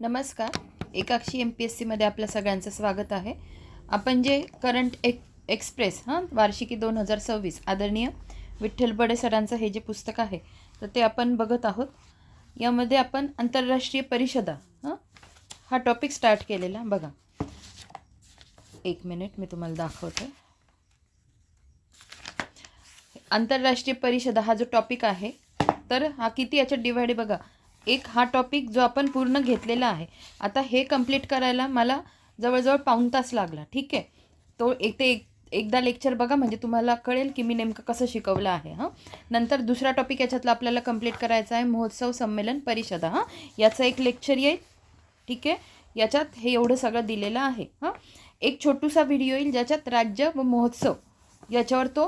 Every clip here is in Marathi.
नमस्कार. एकाक्षी एम पी एस सीमध्ये आपल्या सगळ्यांचं स्वागत आहे. आपण जे करंट एक एक्सप्रेस हां वार्षिकी दोन हजार सव्वीस आदरणीय विठ्ठल बडे सरांचं हे जे पुस्तक आहे तर ते आपण बघत आहोत. यामध्ये आपण आंतरराष्ट्रीय परिषदा हां हा टॉपिक स्टार्ट केलेला. बघा. एक मिनिट मी तुम्हाला दाखवते. आंतरराष्ट्रीय परिषदा हा जो टॉपिक आहे तर हा किती याच्यात डिवाइड बघा. एक हा टॉपिक जो आपण पूर्ण घेतलेला आहे. आता हे कंप्लीट करायला मला जवळजवळ पाऊण तास लागला. ठीक आहे? तो एक ते एक एकदा लेक्चर बघा म्हणजे तुम्हाला कळेल की मी नेमकं कसं शिकवलं आहे हां? नंतर दुसरा टॉपिक याच्यातला आपल्याला कंप्लीट करायचा आहे महोत्सव संमेलन परिषदा हां? याचं एक लेक्चर येईल. ठीक आहे? याच्यात हे एवढं सगळं दिलेलं आहे हां? एक छोटूसा व्हिडिओ येईल ज्याच्यात राज्य व महोत्सव याच्यावर तो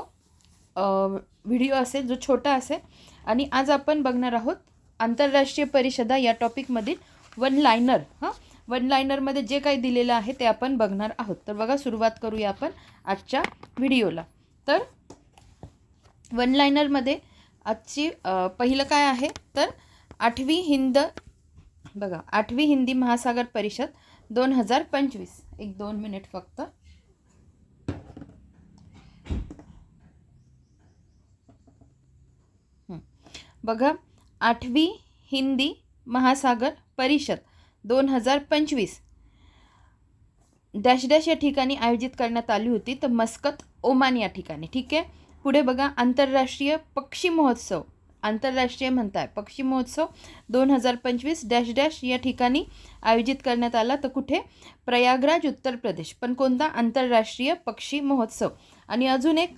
व्हिडिओ असेल जो छोटा असेल. आणि आज आपण बघणार आहोत आंतरराष्ट्रीय परिषदा या टॉपिकमधील वन लायनर हां? वन लायनरमध्ये जे काही दिलेलं आहे ते आपण बघणार आहोत. तर बघा सुरुवात करूया आपण आजच्या व्हिडिओला. तर वन लायनरमध्ये आजची पहिलं काय आहे? तर आठवी हिंद बघा आठवी हिंदी महासागर परिषद दोन हजार पंचवीस. एक दोन मिनिट फक्त. बघा आठवी हिंदी महासागर परिषद दोन हजार पंचवीस. डॅश डॅश या ठिकाणी आयोजित करण्यात आली होती. तर मस्कत ओमान या ठिकाणी ठीक आहे? पुढे बघा आंतरराष्ट्रीय पक्षी महोत्सव. आंतरराष्ट्रीय म्हणताय पक्षी महोत्सव दोन हजार पंचवीस डॅश डॅश या ठिकाणी आयोजित करण्यात आला. तर कुठे? प्रयागराज उत्तर प्रदेश. पण कोणता? आंतरराष्ट्रीय पक्षी महोत्सव. आणि अजून एक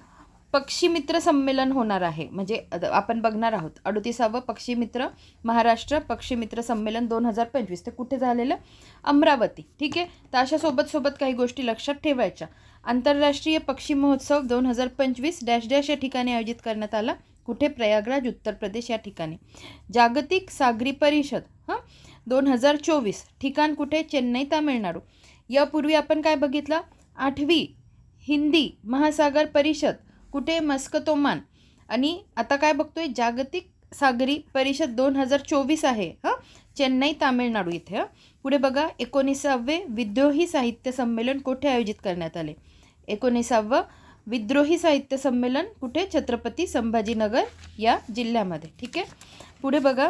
पक्षी मित्र संमेलन होणार आहे. म्हणजे आपण बघणार आहोत. अडतीसावं पक्षी मित्र महाराष्ट्र पक्षी मित्र संमेलन दोन हजार पंचवीस. ते कुठे झालेलं? अमरावती. ठीक आहे? तर अशा सोबत सोबत काही गोष्टी लक्षात ठेवायच्या. आंतरराष्ट्रीय पक्षी महोत्सव दोन हजार पंचवीस डॅश डॅश या ठिकाणी आयोजित करण्यात आला. कुठे? प्रयागराज उत्तर प्रदेश या ठिकाणी. जागतिक सागरी परिषद हां? दोन हजार चोवीस. ठिकाण कुठे? चेन्नई तामिळनाडू. यापूर्वी आपण काय बघितलं? आठवी हिंदी महासागर परिषद. कुठे मस्कतोमान. आणि आता काय बघतोय? जागतिक सागरी परिषद दोन हजार चोवीस आहे हां? चेन्नई तामिळनाडू इथे हां? पुढे बघा एकोणीसावे विद्रोही साहित्य संमेलन कुठे आयोजित करण्यात आले? एकोणीसावं विद्रोही साहित्य संमेलन कुठे? छत्रपती संभाजीनगर या जिल्ह्यामध्ये ठीक आहे? पुढे बघा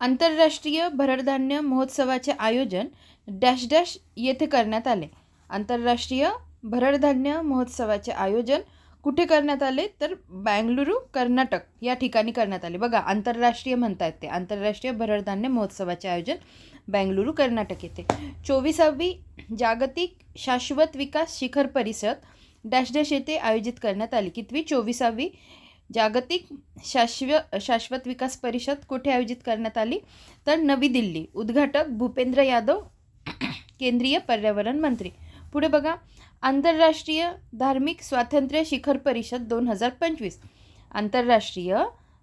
आंतरराष्ट्रीय भरडधान्य महोत्सवाचे आयोजन डॅश डॅश येथे करण्यात आले. आंतरराष्ट्रीय भरडधान्य महोत्सवाचे आयोजन कुठे करण्यात आले? तर बँगलुरू कर्नाटक या ठिकाणी करण्यात आले. बघा आंतरराष्ट्रीय म्हणतात ते. आंतरराष्ट्रीय भरडधान्य महोत्सवाचे आयोजन बँगलुरू कर्नाटक येथे. चोवीसावी जागतिक शाश्वत विकास शिखर परिषद डॅश डॅश येथे आयोजित करण्यात आली. कितवी? चोवीसावी जागतिक शाश्व शाश्वत विकास परिषद कुठे आयोजित करण्यात आली? तर नवी दिल्ली. उद्घाटक भूपेंद्र यादव केंद्रीय पर्यावरण मंत्री. पुढे बघा आंतरराष्ट्रीय धार्मिक स्वातंत्र्य शिखर परिषद दोन हजार पंचवीस. आंतरराष्ट्रीय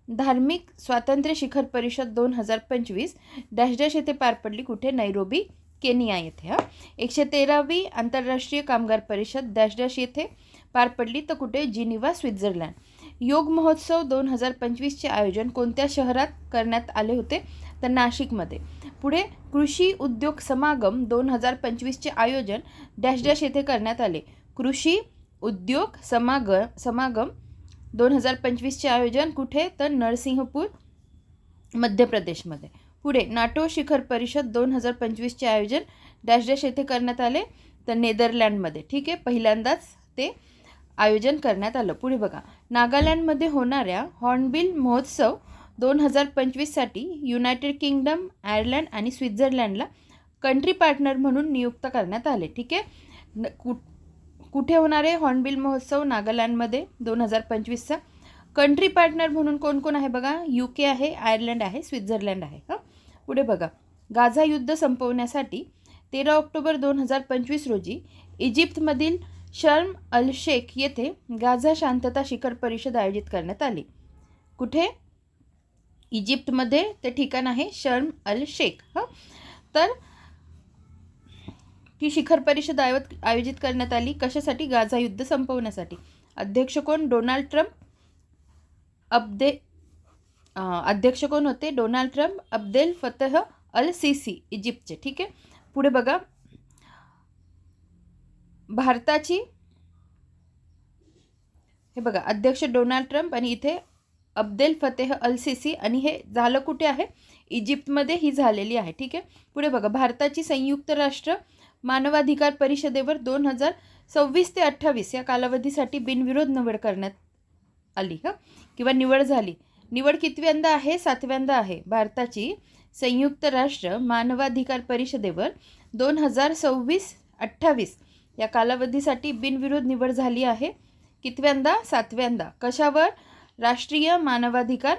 धार्मिक स्वातंत्र्य शिखर परिषद दोन हजार पंचवीस डॅश डॅश येथे पार पडली कुठे? नैरोबी केनिया येथे हा. एकशे तेरावी आंतरराष्ट्रीय कामगार परिषद डॅश डॅश येथे पार पडली तर कुठे? Geneva Switzerland. योग महोत्सव दोन हजार पंचवीसचे आयोजन कोणत्या शहरात करण्यात आले होते? तर नाशिकमध्ये. पुढे कृषी उद्योग समागम दोन हजार पंचवीसचे आयोजन डॅश डॅश येथे करण्यात आले. कृषी उद्योग समाग समागम दोन हजार पंचवीसचे आयोजन कुठे? तर नरसिंहपूर मध्य प्रदेशमध्ये पुढे नाटो शिखर परिषद दोन हजार पंचवीसचे आयोजन डॅश डॅश येथे करण्यात आले. तर नेदरलँडमध्ये. ठीक आहे पहिल्यांदाच ते आयोजन करण्यात आलं. पुढे बघा. नागालँडमध्ये होणाऱ्या हॉर्नबिल महोत्सव दोन हजार पंचवीससाठी युनायटेड किंगडम आयर्लंड आणि स्वित्झर्लंडला कंट्री पार्टनर म्हणून नियुक्त करण्यात आले. ठीक आहे? न कु कुठे होणारे हॉर्नबिल महोत्सव? नागालँडमध्ये दोन हजार पंचवीसचा. कंट्री पार्टनर म्हणून कोण कोण आहे बघा? यू के आहे आयर्लंड आहे स्वित्झर्लंड आहे. हां? पुढे बघा. गाझा युद्ध संपवण्यासाठी तेरा ऑक्टोबर दोन हजार पंचवीस रोजी इजिप्तमधील शर्म अल शेख येथे गाझा शांतता शिखर परिषद आयोजित करण्यात आली. कुठे? इजिप्तमध्ये ते ठिकाण आहे शर्म अल शेख. हां? तर ती शिखर परिषद आयोत आयोजित करण्यात आली कशासाठी? गाझा युद्ध संपवण्यासाठी. अध्यक्ष कोण? Donald Trump. अब्दे अध्यक्ष कोण होते? Donald Trump Abdel Fattah al Sisi इजिप्तचे. ठीक आहे? पुढे बघा. भारताची हे बघा अध्यक्ष डोनाल्ड ट्रम्प आणि इथे अब्देल फतेह अल सिसी आणि हे झालं कुठे आहे? इजिप्तमध्ये ही झालेली आहे ठीक आहे? पुढे बघा भारताची संयुक्त राष्ट्र मानवाधिकार परिषदेवर दोन हजार सव्वीस ते अठ्ठावीस या कालावधीसाठी बिनविरोध निवड करण्यात आली हं? किंवा निवड झाली. निवड कितव्यांदा आहे? सातव्यांदा आहे. भारताची संयुक्त राष्ट्र मानवाधिकार परिषदेवर दोन हजार सव्वीस अठ्ठावीस या कालावधीसाठी बिनविरोध निवड झाली आहे. कितव्यांदा? सातव्यांदा. कशावर? राष्ट्रीय मानवाधिकार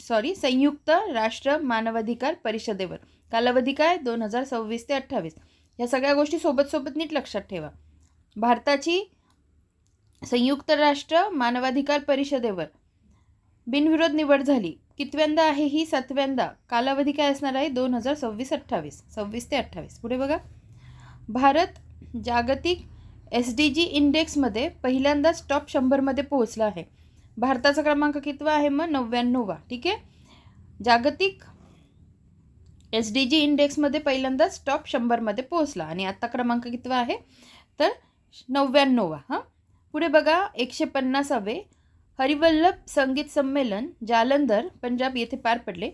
सॉरी संयुक्त राष्ट्र मानवाधिकार परिषदेवर. कालावधी काय? दोन हजार सव्वीस ते अठ्ठावीस. या सगळ्या गोष्टी सोबत सोबत नीट लक्षात ठेवा. भारताची संयुक्त राष्ट्र मानवाधिकार परिषदेवर बिनविरोध निवड झाली. कितव्यांदा आहे ही? सातव्यांदा. कालावधी काय असणार आहे? दोन हजार सव्वीस अठ्ठावीस. सव्वीस ते अठ्ठावीस. पुढे बघा. भारत जागतिक एस डी जी इंडेक्समध्ये पहिल्यांदाच टॉप शंभरमध्ये पोहोचला आहे. भारताचा क्रमांक कितवा आहे मग? नव्याण्णववा. ठीक आहे? जागतिक एस डी जी इंडेक्समध्ये पहिल्यांदाच टॉप शंभरमध्ये पोहोचला. आणि आत्ता क्रमांक कितवा आहे? तर नव्याण्णववा. हां? पुढे बघा एकशे पन्नासावे. हरिवल्लभ संगीत संमेलन जालंधर पंजाब येथे पार पडले.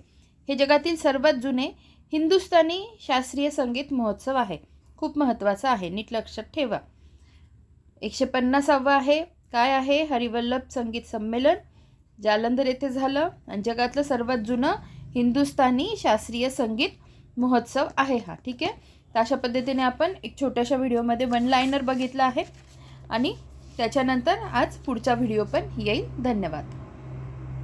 हे जगातील सर्वात जुने हिंदुस्थानी शास्त्रीय संगीत महोत्सव आहे. खूप महत्त्वाचा आहे. नीट लक्षात ठेवा. एकशे पन्नासावं आहे. काय आहे? हरिवल्लभ संगीत संमेलन. जालंधर येथे झालं आणि जगातलं सर्वात जुनं हिंदुस्थानी शास्त्रीय संगीत महोत्सव आहे हा. ठीक आहे? तर अशा पद्धतीने आपण एक छोट्याशा व्हिडिओमध्ये वन लायनर बघितलं आहे. आणि त्याच्यानंतर आज पुढचा व्हिडिओ पण येईल. धन्यवाद.